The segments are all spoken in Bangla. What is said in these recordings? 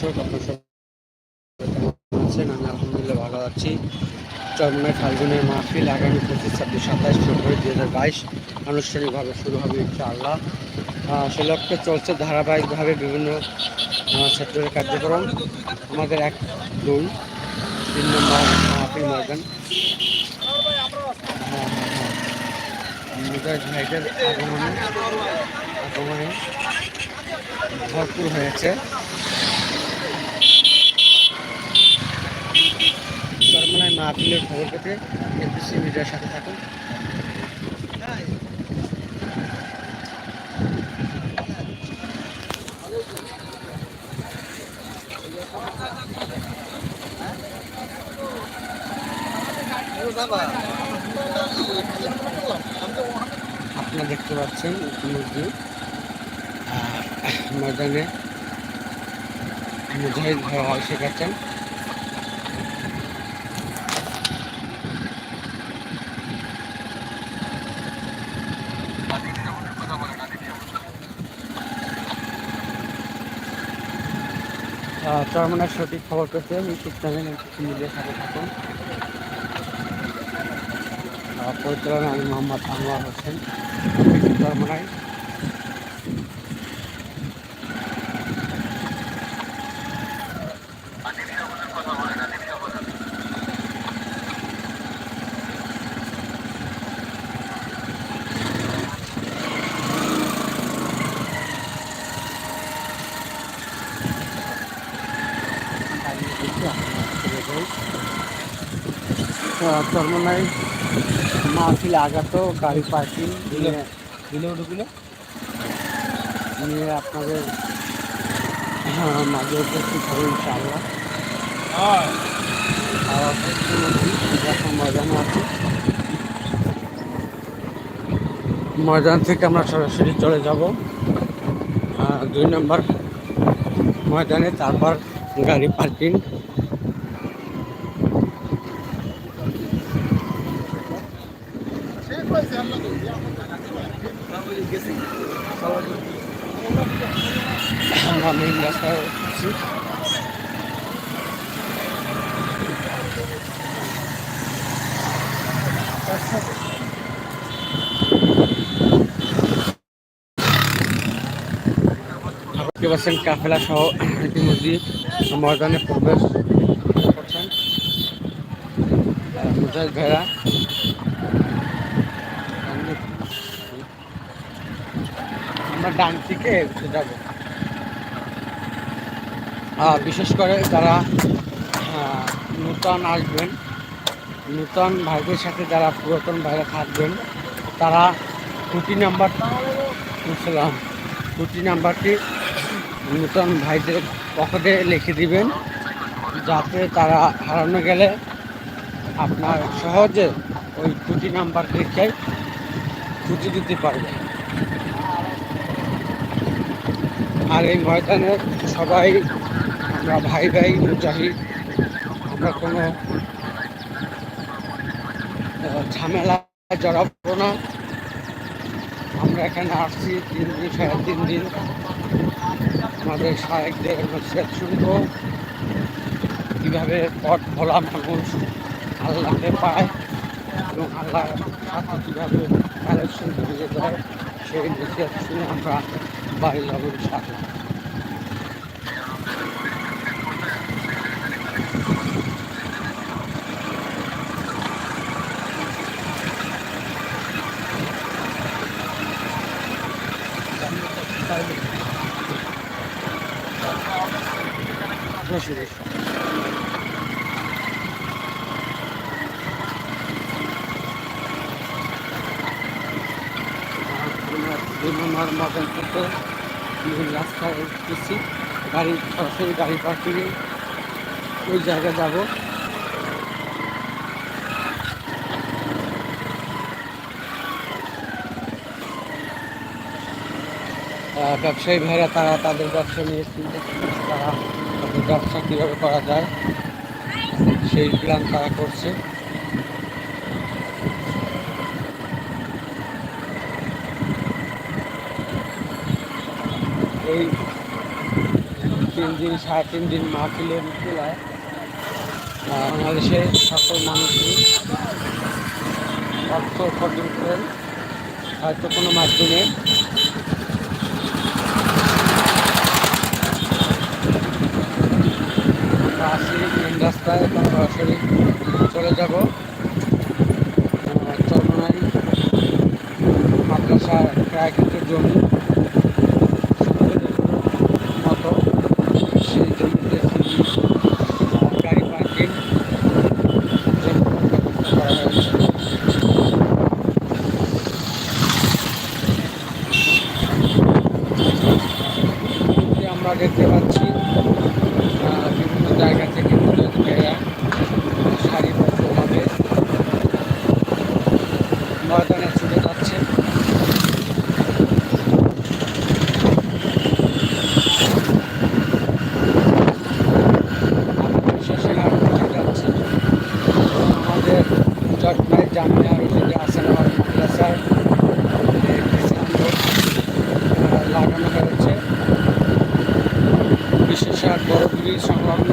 আছেন, আমি আলহামদুলিল্লাহ ভালো আছি। চরমনায় ফাল্গুনের মাহফিল আগামী পঁচিশ, ছাব্বিশ, সাতাশ, ফেব্রুয়ারি দুই হাজার বাইশ আনুষ্ঠানিকভাবে শুরু হবে ইনশাআল্লাহ। সে লক্ষ্যে চলছে ধারাবাহিকভাবে বিভিন্ন সেক্টরের কার্যক্রম। আমাদের এক দুই, তিন নম্বর মাহফিল ময়দান। ভাইদের আগমনে আগমনে ভরপুর হয়েছে চরমনায় মাহফিলের খবর পেতে এনপিসি মিডিয়ার সাথে থাকুন। আপনারা দেখতে পাচ্ছেন ইতিমধ্যে ময়দানে মুজাহিদ ভাই এসে চরমনার সঠিক খবর পেতে ইউটিউব চ্যানেল এনপিসি মিডিয়ার সাথে থাকুন। পরিচালনা আমি মোহাম্মদ আনোয়ার হোসেন। চরমনায় চরমনায় মাহফিল আগাত গাড়ি পার্কিং ঢুকলো নিয়ে আপনাদের হ্যাঁ, মাঝে উপস্থিত হবে ইনশাআল্লাহ আর ময়দানে আছে। ময়দান থেকে আমরা সরাসরি চলে যাব। দুই নম্বর ময়দানে তারপর গাড়ি পার্কিং। আমরা মেইন রাস্তায় আছি দেখতে পাচ্ছেন কাফেলা সহ ইতিমধ্যে ময়দানে প্রবেশ করছেন মুজাহিদ ভাইরা আমরা ডান থেকে যাব। বিশেষ করে যারা নূতন আসবেন, নূতন ভাইদের সাথে যারা পুরাতন ভাইরা থাকবেন, তারা খুঁটি নাম্বার, বুঝলাম নাম্বারটি নূতন ভাইদের পকেটে লিখে দিবেন, যাতে তারা হারানো গেলে আপনার সহজে ওই খুঁটি নাম্বার দেখে খুঁটি দিতে পারবে। আর এই ময়দানে সবাই আমরা ভাই ভাই মুজাহিদ আমরা কোনো ঝামেলা জড়াবো না। আমরা এখানে আসছি তিন দিন, সাড়ে তিন দিন। আমাদের সাহেবদের নসিহত শুনব। কীভাবে পথ ভোলা মানুষ আল্লাহকে পায় এবং আল্লাহ সাথে কীভাবে কালেকশন করে যেতে হয়, সেই নসিহত শুনে আমরা বাড়ি যাব সাথে বসে বসে আমার মতন করতে রাস্তায় এসেছি গাড়ি সরাসরি গাড়ি পার্কিংয়ে ওই জায়গায় যাব ব্যবসায়ী ভাইরা তারা তাদের ব্যবসা নিয়ে তারা ব্যবসা কীভাবে করা যায়, সেই প্ল্যান তারা করছে। এই তিন দিন, সাড়ে তিন দিন মাহফিলের তুলায় বাংলাদেশের সকল মানুষই অর্থ উপার্জন করেন। হয়তো কোনো মাধ্যমে আমরা আসি মেন রাস্তায় এবং সরাসরি চলে যাব। চরমনাই মাদ্রাসার কিছু জমি মতো সেই জমিতে গাড়ি পার্কিং করা হয়েছে যে আমরা দেখতে পাচ্ছি আহ, বিভিন্ন জায়গা থেকে মুরগ ভাইয়া সারিবদ্ধভাবে ময়দানে ছুটে যাচ্ছে আমরা শেষে আর উঠে যাচ্ছি আমাদের চট্টগ্রামের জামিয়া রশিদে আসেন আমার মাদ্রাসার সাইনবোর্ড লাগানো হয়েছে বিশেষার বড়গুলি সংলগ্ন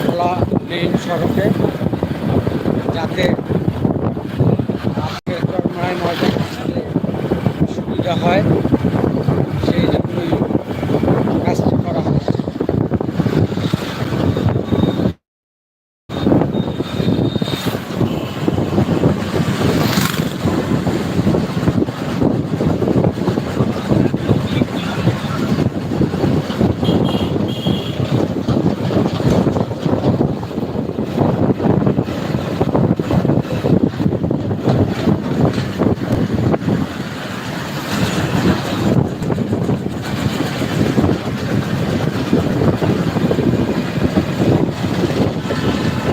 খোলা লেন সড়কে যাতে চরমায় ময়দান সুবিধা হয় সেই জন্যই কাজটি করা হচ্ছে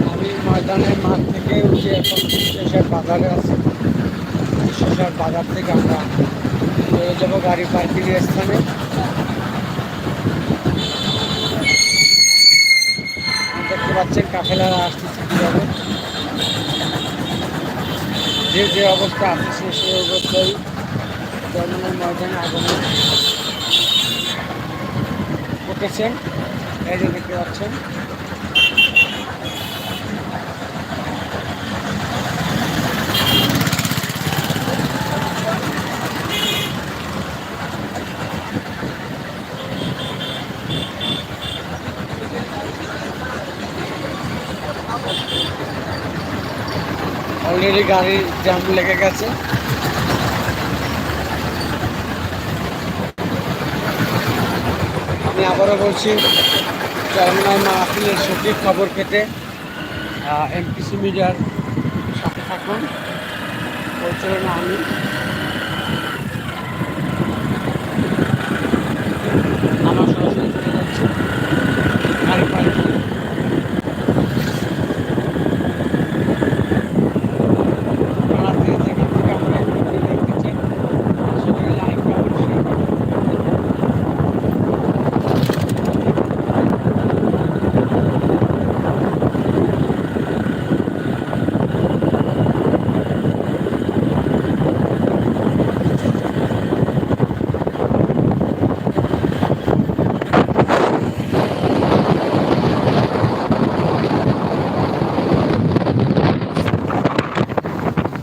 আমি ময়দানের মাঠ থেকে উঠে এখন শেষের বাজারে আছি। শেষের বাজার থেকে আমরা চলে যাব গাড়ি পার্কিংয়ের স্থানে। দেখতে পাচ্ছেন কাফেলারা আসতেছে কীভাবে। যে যে অবস্থা আছে সে অবস্থায় জন্মের ময়দানে আগমন করতেছেন এই যে দেখতে পাচ্ছেন। অলরেডি গাড়ির জ্যাম লেগে গেছে। আমি আবারও বলছি, চরমনায় মাহফিলের সঠিক খবর পেতে এমপিসি মিডিয়ার সাথে থাকুন। পরিচালনা আমি। আমার সরাসরি চলে যাচ্ছি গাড়ি পার্কিং আপনারা যে যেখান থেকে আমরা এই ভিডিও দেখতেছেন, সেখানে লাইক, কমেন্ট, শেয়ার করুন।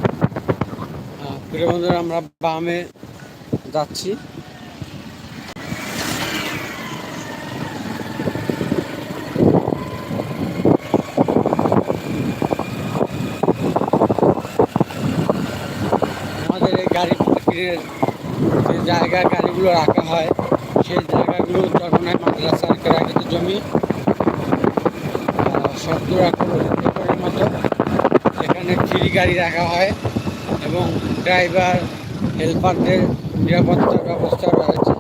আহ, প্রিয় বন্ধুরা আমরা বামে যাচ্ছি। আমাদের এই গাড়ি পার্কিংয়ের যে জায়গায় গাড়িগুলো রাখা হয়, সেই জায়গাগুলো চরমনায় মাদ্রাসার কেরাকিত জমি সত্তর একর মতো এখানে থ্রি গাড়ি রাখা হয়। এবং ড্রাইভার, হেল্পারদের নিরাপত্তার ব্যবস্থা রয়েছে।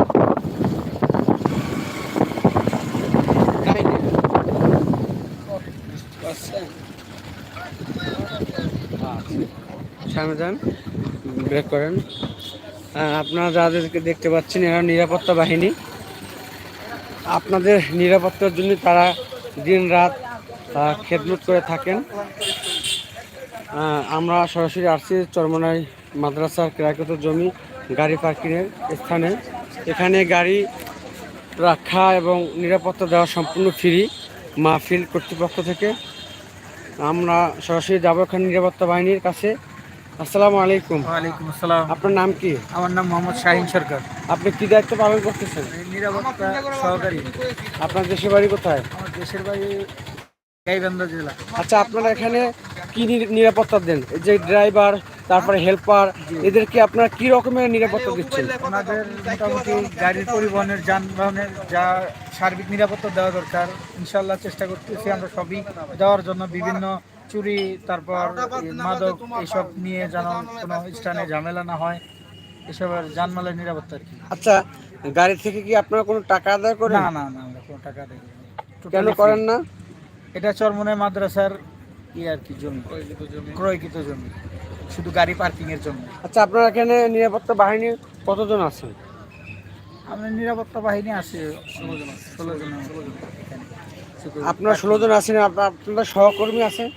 সামনে ব্রেক করেন। আপনারা যাদেরকে দেখতে পাচ্ছেন, এরা নিরাপত্তা বাহিনী। আপনাদের নিরাপত্তার জন্য তারা দিন রাত খেদমত করে থাকেন। আমরা সরাসরি আসছি চরমনাই মাদ্রাসার ক্রায়কৃত জমি গাড়ি পার্কিংয়ের স্থানে। এখানে গাড়ি রাখা এবং নিরাপত্তা দেওয়া সম্পূর্ণ ফ্রি মাহফিল কর্তৃপক্ষ থেকে। আমরা সরাসরি যাব এখানে নিরাপত্তা বাহিনীর কাছে। আসসালামু আলাইকুম। ওয়ালাইকুম আসসালাম। আপনার নাম কি? আমার নাম মোহাম্মদ শাহিন সরকার। আপনি কি দায়িত্ব পালন করতেছেন? নিরাপত্তা সহকারী। আপনার দেশের বাড়ি কোথায়? আমার দেশের বাড়ি গাইবান্ধা জেলা। আচ্ছা আপনারা এখানে কি নি- নিরাপত্তা দেন? এই যে ড্রাইভার তারপরে হেল্পার এদেরকে আপনারা কি রকমের নিরাপত্তা দিচ্ছেন? ওনাদের মোটামুটি গাড়ির পরিবহনের যানবাহনের যা সার্বিক নিরাপত্তা দেওয়া দরকার ইনশাল্লাহ চেষ্টা করতেছি আমরা সবই দেওয়ার জন্য বিভিন্ন চুরি তারপর মাদক এসব নিয়ে যেন কোনো স্থানে ঝামেলা না হয় এসবের যানমালের নিরাপত্তা আর কি। আচ্ছা গাড়ি থেকে কি আপনারা কোনো টাকা আদায় করেন? না না না আমরা কোনো টাকা দেই না। কেন করেন না? এটা চরমনে মাদ্রাসার ইয়ে আর কি জমি। ক্রয়কৃত জমি। শুধু গাড়ি পার্কিং এর জন্য আচ্ছা আপনারা এখানে নিরাপত্তা বাহিনী কতজন আছেন আমাদের নিরাপত্তা বাহিনী আছে ষোলো জন ষোলো জন। আপনারা ষোলো জন আছেন আপনার আপনাদের সহকর্মী আছেন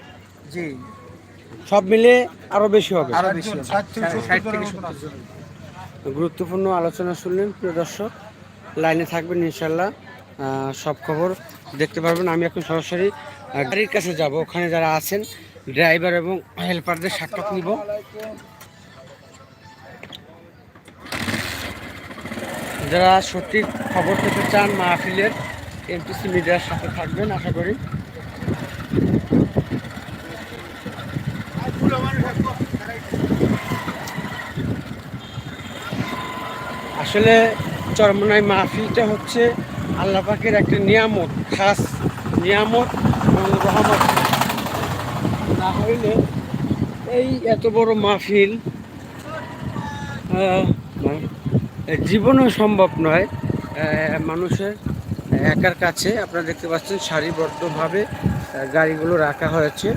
জি। সব মিলে আরও বেশি হবে। আরও বেশি গুরুত্বপূর্ণ আলোচনা শুনলেন প্রিয় দর্শক। লাইনে থাকবেন ইনশাল্লাহ সব খবর দেখতে পারবেন। আমি এখন সরাসরি গাড়ির কাছে যাব। ওখানে যারা আছেন ড্রাইভার এবং হেল্পারদের সাক্ষাৎ নিব। যারা সঠিক খবর পেতে চান মাহফিলের এমপিসি মিডিয়ার সাথে থাকবেন, আশা করি। আসলে চরমনাই মাহফিলটা হচ্ছে আল্লাহ পাকের একটা নিয়ামত, খাস নিয়ামত। হইলে এই এত বড় মাহফিল মানে সম্ভব নয়। মানুষের একার কাছে আপনারা দেখতে পাচ্ছেন সারিবদ্ধভাবে গাড়িগুলো রাখা হয়েছে।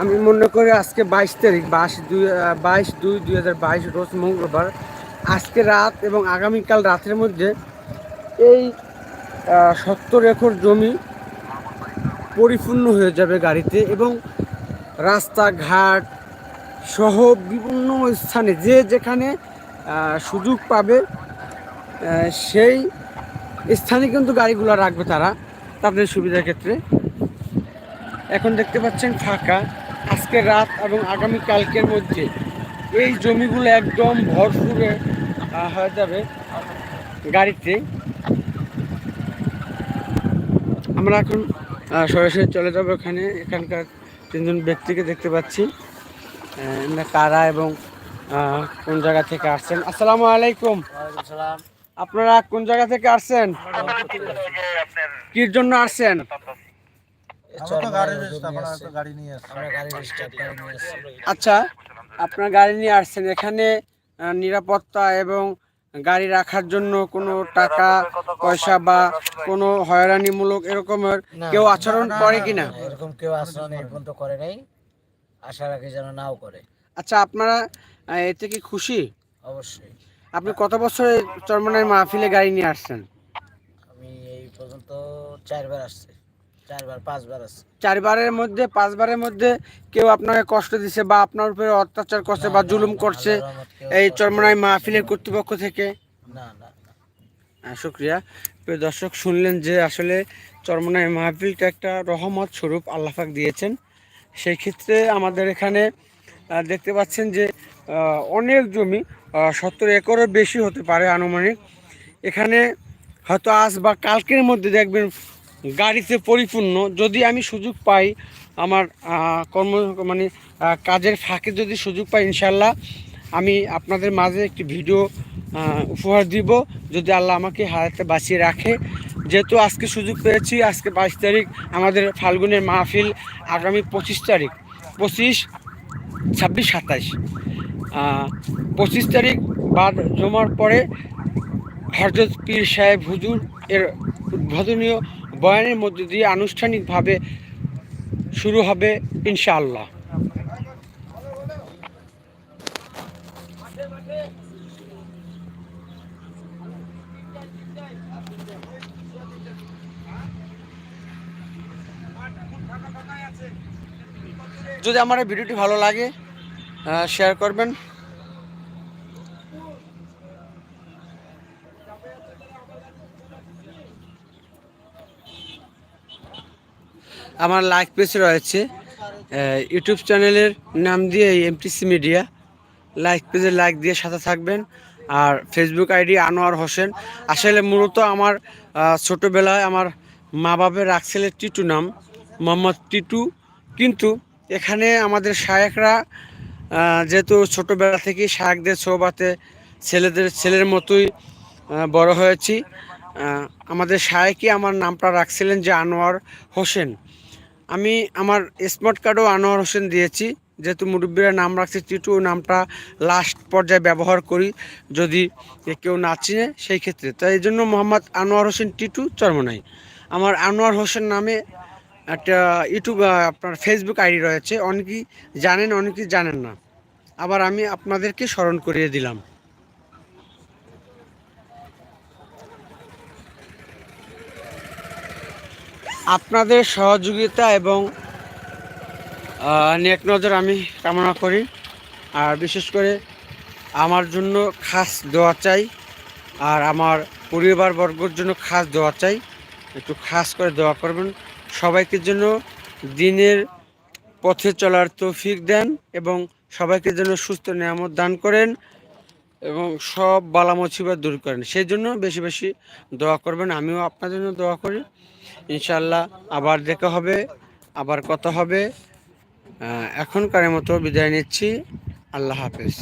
আমি মনে করি আজকে বাইশ তারিখ, বাইশ দুই বাইশ দুই দুই হাজার বাইশ রোজ মঙ্গলবার। আজকে রাত এবং আগামীকাল রাতের মধ্যে এই সত্তর একর জমি পরিপূর্ণ হয়ে যাবে গাড়িতে এবং রাস্তাঘাট সহ বিভিন্ন স্থানে যে যেখানে সুযোগ পাবে সেই স্থানে কিন্তু গাড়িগুলো রাখবে তারা তাদের সুবিধার ক্ষেত্রে। এখন দেখতে পাচ্ছেন ফাঁকা। আজকে রাত এবং আগামী কালকের মধ্যে এই জমিগুলো একদম ভরপুরে হয়ে যাবে গাড়িতে। আমরা এখন সরাসরি চলে যাব এখানে। এখানকার তিনজন ব্যক্তিকে দেখতে পাচ্ছি। কারা এবং কোন জায়গা থেকে আসছেন। আসসালামু আলাইকুম। আপনারা কোন জায়গা থেকে আসছেন? কির জন্য আসছেন? আচ্ছা আপনার গাড়ি নিয়ে আসছেন। এখানে নিরাপত্তা এবং গাড়ি রাখার জন্য কোনো টাকা পয়সা বা কোনো হয়রানিমূলক এরকমের কেউ আচরণ করে কিনা? এরকম কেউ আচরণ এই পর্যন্ত করে নাই। আশা রাখি যেন নাও করে। আচ্ছা আপনারা এতে কি খুশি? অবশ্যই। আপনি কত বছর এই চরমনের মাহফিলে গাড়ি নিয়ে আসছেন? আমি এই পর্যন্ত চারবার আসছে। চারবার পাঁচবার চারবারের মধ্যে পাঁচবারের মধ্যে কেউ আপনাকে কষ্ট দিছে বা আপনার উপরে অত্যাচার করছে বা জুলুম করছে এই করে চরমনাই মাহফিলের কর্তৃপক্ষ থেকে? না না শুক্রিয়া। প্রিয় দর্শক শুনলেন যে আসলে চরমনাই মাহফিলটা একটা রহমত স্বরূপ আল্লাহাক দিয়েছেন। সেই ক্ষেত্রে আমাদের এখানে দেখতে পাচ্ছেন যে অনেক জমি সত্তর একরের বেশি হতে পারে আনুমানিক। এখানে হয়তো আজ বা কালকের মধ্যে দেখবেন গাড়িতে পরিপূর্ণ, যদি আমি সুযোগ পাই, আমার কর্ম মানে কাজের ফাঁকে যদি সুযোগ পাই ইনশাল্লাহ আমি আপনাদের মাঝে একটি ভিডিও উপহার দিব। যদি আল্লাহ আমাকে হাতে বাঁচিয়ে রাখে। যেহেতু আজকে সুযোগ পেয়েছি, আজকে বাইশ তারিখ, আমাদের ফাল্গুনের মাহফিল আগামী পঁচিশ তারিখ, পঁচিশ, ছাব্বিশ, সাতাইশ। পঁচিশ তারিখ বাদ জমার পরে হরজত পীর সাহেব হুজুর এর উদ্বোধনীয় বয়ানের মধ্য দিয়ে আনুষ্ঠানিকভাবে শুরু হবে ইনশাআল্লাহ। যদি আমার ভিডিওটি ভালো লাগে শেয়ার করবেন। আমার লাইক পেজ রয়েছে ইউটিউব চ্যানেলের নাম দিয়ে এমটিসি মিডিয়া লাইক পেজে লাইক দিয়ে সাথে থাকবেন। আর ফেসবুক আইডি আনোয়ার হোসেন। আসলে মূলত আমার ছোটোবেলায় আমার মা বাবার রাখছিল টিটু নাম, মোহাম্মদ টিটু। কিন্তু এখানে আমাদের শায়েকরা যেহেতু ছোটোবেলা থেকেই শায়েকদের সোবাতে ছেলেদের, ছেলের মতোই বড় হয়েছি আমাদের শায়েকই আমার নামটা রাখছিলেন যে আনোয়ার হোসেন। আমি আমার স্মার্ট কার্ডও আনোয়ার হোসেন দিয়েছি। যেহেতু মুরব্বীরা নাম রাখছে টিটু নামটা লাস্ট পর্যায়ে ব্যবহার করি। যদি কেউ না চিনে, সেই ক্ষেত্রে। তাই এই জন্য মোহাম্মদ আনোয়ার হোসেন টিটু চরমনাই। আমার আনোয়ার হোসেন নামে একটা ইউটিউব আপনার ফেসবুক আইডি রয়েছে। অনেকেই জানেন অনেকেই জানেন না। আবার আমি আপনাদেরকে স্মরণ করিয়ে দিলাম। আপনাদের সহযোগিতা এবং নেক নজর আমি কামনা করি। আর বিশেষ করে আমার জন্য খাস দোয়া চাই, আর আমার পরিবারবর্গর জন্য খাস দোয়া চাই। একটু খাস করে দোয়া করবেন। সবাইকে জন্য দিনের পথে চলার তৌফিক দেন এবং সবাইকে যেন সুস্থ নিয়ামত দান করেন এবং সব বালা দূর করেন। সেই জন্য বেশি বেশি দোয়া করবেন। আমিও আপনার জন্য দোয়া করি। ইনশাল্লাহ আবার দেখা হবে আবার কথা হবে। এখনকারের এখনকার মতো বিদায় নিচ্ছি। আল্লাহ হাফেজ।